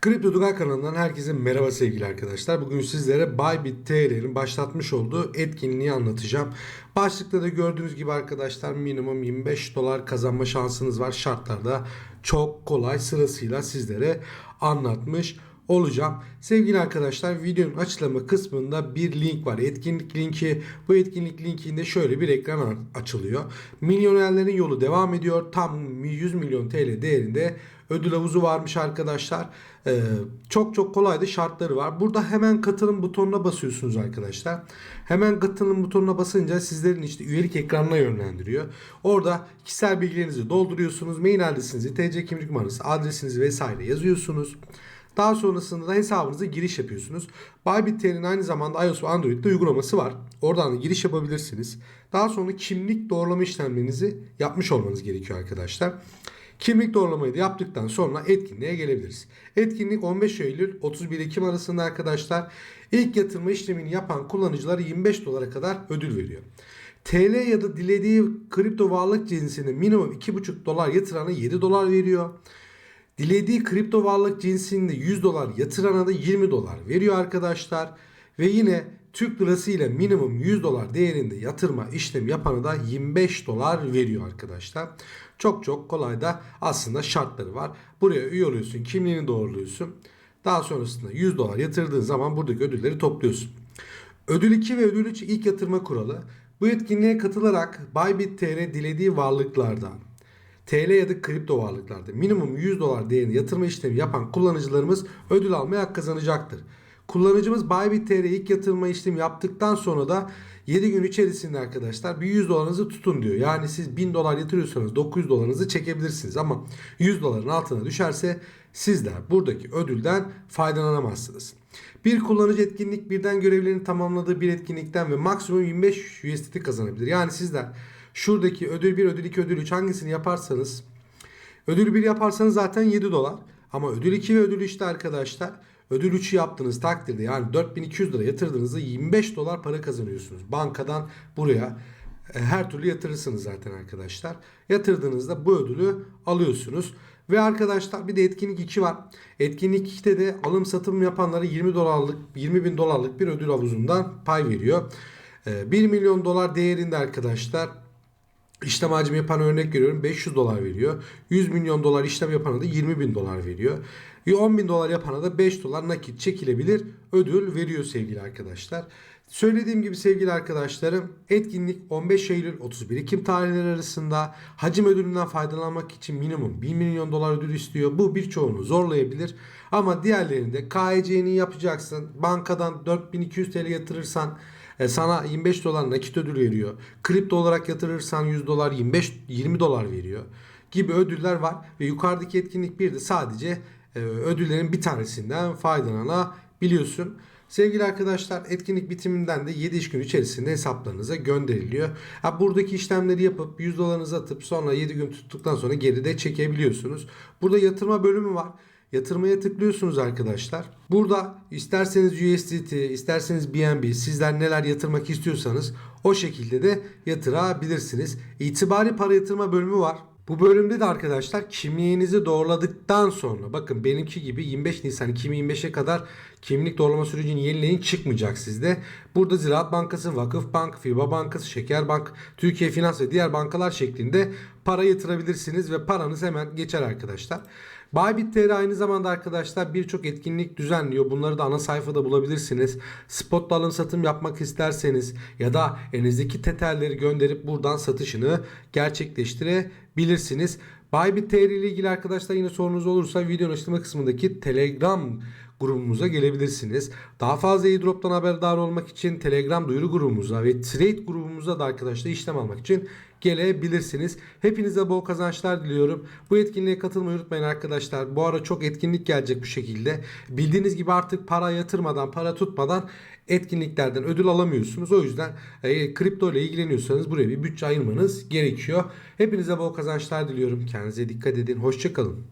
Kripto Dugal kanalından herkese merhaba sevgili arkadaşlar. Bugün sizlere Bybit TR'nin başlatmış olduğu etkinliği anlatacağım. Başlıkta da gördüğünüz gibi arkadaşlar minimum 25 dolar kazanma şansınız var. Şartlarda çok kolay sırasıyla sizlere anlatmış olacağım. Sevgili arkadaşlar videonun açıklama kısmında bir link var. Etkinlik linki. Bu etkinlik linkinde şöyle bir ekran açılıyor. Milyonerlerin yolu devam ediyor. Tam 100 milyon TL değerinde ödül havuzu varmış arkadaşlar. Ee, çok çok kolay da şartları var. Burada hemen katılım butonuna basıyorsunuz arkadaşlar. Hemen katılım butonuna basınca sizlerin işte üyelik ekranına yönlendiriyor. Orada kişisel bilgilerinizi dolduruyorsunuz. Mail adresinizi, TC kimlik numaranızı, adresinizi vesaire yazıyorsunuz. Daha sonrasında da hesabınıza giriş yapıyorsunuz. Bybit'in aynı zamanda iOS ve Android'de uygulaması var. Oradan da giriş yapabilirsiniz. Daha sonra kimlik doğrulama işlemlerinizi yapmış olmanız gerekiyor arkadaşlar. Kimlik doğrulamayı da yaptıktan sonra etkinliğe gelebiliriz. Etkinlik 15 Eylül 31 Ekim arasında arkadaşlar. İlk yatırma işlemini yapan kullanıcılara 25 dolara kadar ödül veriyor. TL ya da dilediği kripto varlık cinsinde minimum 2,5 dolar yatırana 7 dolar veriyor. Dilediği kripto varlık cinsinde 100 dolar yatırana da 20 dolar veriyor arkadaşlar. Ve yine Türk lirası ile minimum 100 dolar değerinde yatırma işlem yapana da 25 dolar veriyor arkadaşlar. Çok çok kolay da aslında şartları var. Buraya üye oluyorsun, kimliğini doğruluyorsun. Daha sonrasında 100 dolar yatırdığın zaman buradaki ödülleri topluyorsun. Ödül 2 ve ödül 3 ilk yatırma kuralı. Bu etkinliğe katılarak Bybit TR dilediği varlıklardan TL ya da kripto varlıklarda minimum 100 dolar değerinde yatırma işlemi yapan kullanıcılarımız ödül almaya hak kazanacaktır. Kullanıcımız Bybit TR ilk yatırma işlemi yaptıktan sonra da 7 gün içerisinde arkadaşlar bir 100 dolarınızı tutun diyor. Yani siz 1000 dolar yatırıyorsanız 900 dolarınızı çekebilirsiniz ama 100 doların altına düşerse sizler buradaki ödülden faydalanamazsınız. Bir kullanıcı etkinlik birden görevlerini tamamladığı bir etkinlikten ve maksimum 25 USDT kazanabilir. Yani sizler şuradaki ödül 1, ödül 2, ödül 3 hangisini yaparsanız ödül 1 yaparsanız zaten 7 dolar. Ama ödül 2 ve ödül 3'te arkadaşlar ödül 3'ü yaptığınız takdirde yani 4200 lira yatırdığınızda 25 dolar para kazanıyorsunuz. Bankadan buraya e, her türlü yatırırsınız zaten arkadaşlar. Yatırdığınızda bu ödülü alıyorsunuz. Ve arkadaşlar bir de etkinlik 2 var. Etkinlik 2'de de alım satım yapanlara 20 dolarlık 20 bin dolarlık bir ödül havuzundan pay veriyor. 1 milyon dolar değerinde arkadaşlar İşlem hacmi yapan örnek veriyorum 500 dolar veriyor. 100 milyon dolar işlem yapana da 20 bin dolar veriyor. 10 bin dolar yapana da 5 dolar nakit çekilebilir ödül veriyor sevgili arkadaşlar. Söylediğim gibi sevgili arkadaşlarım etkinlik 15 Eylül 31 Ekim tarihleri arasında hacim ödülünden faydalanmak için minimum 1 milyon dolar ödül istiyor. Bu birçoğunu zorlayabilir ama diğerlerinde KYC'ni yapacaksın bankadan 4200 TL yatırırsan e, sana 25 dolar nakit ödül veriyor. Kripto olarak yatırırsan 100 dolar 25 20 dolar veriyor gibi ödüller var ve yukarıdaki etkinlik bir de sadece e, ödüllerin bir tanesinden faydalanabiliyorsun. Sevgili arkadaşlar etkinlik bitiminden de 7 iş gün içerisinde hesaplarınıza gönderiliyor. Ha, buradaki işlemleri yapıp 100 dolarınızı atıp sonra 7 gün tuttuktan sonra geride çekebiliyorsunuz. Burada yatırma bölümü var. Yatırmaya tıklıyorsunuz arkadaşlar. Burada isterseniz USDT, isterseniz BNB, sizler neler yatırmak istiyorsanız o şekilde de yatırabilirsiniz. İtibari para yatırma bölümü var. Bu bölümde de arkadaşlar kimliğinizi doğruladıktan sonra bakın benimki gibi 25 Nisan 2025'e kadar kimlik doğrulama sürecini yenileyin çıkmayacak sizde. Burada Ziraat Bankası, Vakıf Bank, FIBA Bankası, Şeker Bank, Türkiye Finans ve diğer bankalar şeklinde para yatırabilirsiniz ve paranız hemen geçer arkadaşlar. Bybit TR aynı zamanda arkadaşlar birçok etkinlik düzenliyor. Bunları da ana sayfada bulabilirsiniz. Spot alım satım yapmak isterseniz ya da elinizdeki tetelleri gönderip buradan satışını gerçekleştirebilirsiniz. Bybit TR ile ilgili arkadaşlar yine sorunuz olursa videonun açıklama kısmındaki Telegram grubumuza gelebilirsiniz. Daha fazla airdrop'tan haberdar olmak için Telegram duyuru grubumuza ve Trade grubumuza da arkadaşlar işlem almak için gelebilirsiniz. Hepinize bol kazançlar diliyorum. Bu etkinliğe katılmayı unutmayın arkadaşlar. Bu ara çok etkinlik gelecek bu şekilde. Bildiğiniz gibi artık para yatırmadan, para tutmadan etkinliklerden ödül alamıyorsunuz. O yüzden e, kripto ile ilgileniyorsanız buraya bir bütçe ayırmanız gerekiyor. Hepinize bol kazançlar diliyorum. Kendinize dikkat edin. Hoşçakalın.